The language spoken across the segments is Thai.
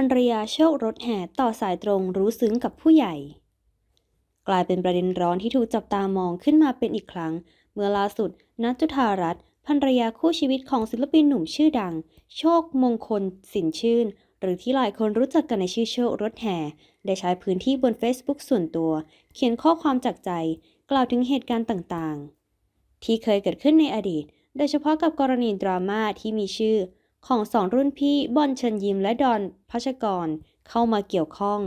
ภรรยาโชครถแห่ต่อสายตรงรู้ซึ้งกับผู้ใหญ่ กลายเป็นประเด็นร้อนที่ถูกจับตามองขึ้นมาเป็นอีกครั้ง เมื่อล่าสุดนัทจุธารัตน์ภรรยาคู่ชีวิตของศิลปินหนุ่มชื่อดัง โชคมงคล สินชื่น หรือที่หลายคนรู้จักกันในชื่อโชครถแห่ ได้ใช้พื้นที่บน Facebook ส่วนตัว เขียนข้อความจากใจ กล่าวถึงเหตุการณ์ต่างๆ ที่เคยเกิดขึ้นในอดีต โดยเฉพาะกับกรณีดราม่าที่มีชื่อ ของสองรุ่นพี่บอลเชิญยิ้มและดอนพัชกรเข้ามาเกี่ยวข้อง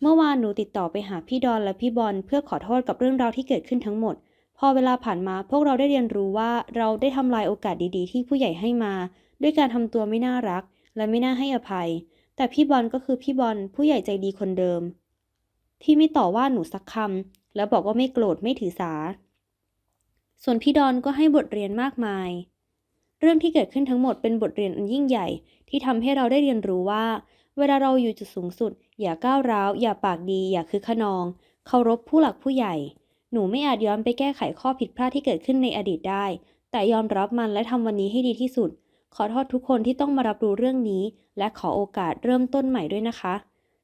เมื่อวานหนูติดต่อไปหาพี่ดอนและพี่บอลเพื่อขอโทษกับเรื่องราวที่เกิดขึ้นทั้งหมด พอเวลาผ่านมาพวกเราได้เรียนรู้ว่าเราได้ทำลายโอกาสดีๆ ที่ผู้ใหญ่ให้มา ด้วยการทำตัวไม่น่ารัก และไม่น่าให้อภัย แต่พี่บอลก็คือพี่บอลผู้ใหญ่ใจดีคนเดิม ที่ไม่ต่อว่าหนูสักคำและบอกว่าไม่โกรธไม่ถือสา ส่วนพี่ดอนก็ให้บทเรียนมากมาย เรื่องที่เกิดขึ้นทั้งหมดเป็นบทเรียนอันยิ่งใหญ่ ที่ทำให้เราได้เรียนรู้ว่า เวลาเราอยู่จุดสูงสุด อย่าก้าวร้าว อย่าปากดี อย่าคือขนอง เคารพผู้หลักผู้ใหญ่ หนูไม่อาจย้อนไปแก้ไขข้อผิดพลาดที่เกิดขึ้นในอดีตได้ แต่ยอมรับมันและทำวันนี้ให้ดีที่สุด ขอโทษทุกคนที่ต้องมารับรู้เรื่องนี้ และขอโอกาสเริ่มต้นใหม่ด้วยนะคะ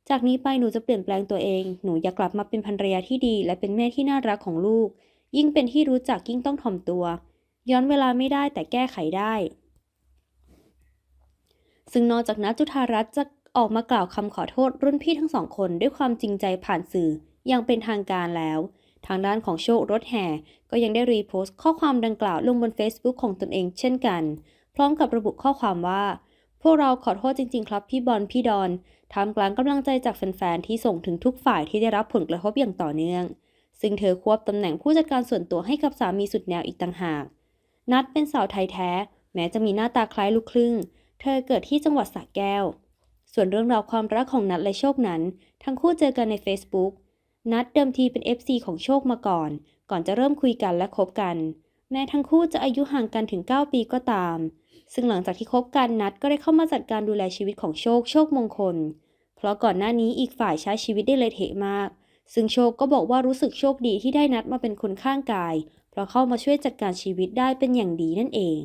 จากนี้ไปหนูจะเปลี่ยนแปลงตัวเอง หนูอยากกลับมาเป็นภรรยาที่ดี และเป็นแม่ที่น่ารักของลูก ยิ่งเป็นที่รู้จักยิ่งต้องถ่อมตัว ย้อนเวลาไม่ได้แต่แก้ไขได้ ซึ่งนอกจากนัทจุธารัตน์จะออกมากล่าวคำขอโทษรุ่นพี่ทั้งสองคนด้วยความจริงใจผ่านสื่ออย่างเป็นทางการแล้ว ทางด้านของโชครถแห่ ก็ยังได้รีโพสต์ข้อความดังกล่าวลงบน Facebook ของตนเองเช่นกัน พร้อมกับระบุข้อความว่า พวกเราขอโทษจริง ๆ ครับพี่บอลพี่ดอนท่ามกลางกำลังใจจากแฟนๆที่ส่งถึงทุกฝ่ายที่ได้รับผลกระทบอย่างต่อเนื่อง ซึ่งเธอควบตำแหน่งผู้จัดการส่วนตัวให้กับสามีสุดแนวอีกต่างหาก นัดเป็นสาวไทยแท้ แม้จะมีหน้าตาคล้ายลูกครึ่ง เธอเกิดที่จังหวัดสระแก้ว ส่วนเรื่องราวความรักของนัดและโชคนั้น ทั้งคู่เจอกันใน Facebook นัดเดิมทีเป็น FC ของโชคมาก่อน ก่อนจะเริ่มคุยกันและคบกัน แม้ทั้งคู่จะอายุห่างกันถึง 9 ปีก็ตาม ซึ่งหลังจากที่คบกันนัดก็ได้เข้ามาจัดการดูแลชีวิตของโชคโชคมงคล เพราะก่อนหน้านี้อีกฝ่ายใช้ชีวิตได้เลยเทะมาก ซึ่งโชคก็บอกว่ารู้สึกโชคดีที่ได้นัดมาเป็นคนข้างกาย เพราะเข้ามาช่วยจัดการชีวิตได้เป็นอย่างดีนั่นเอง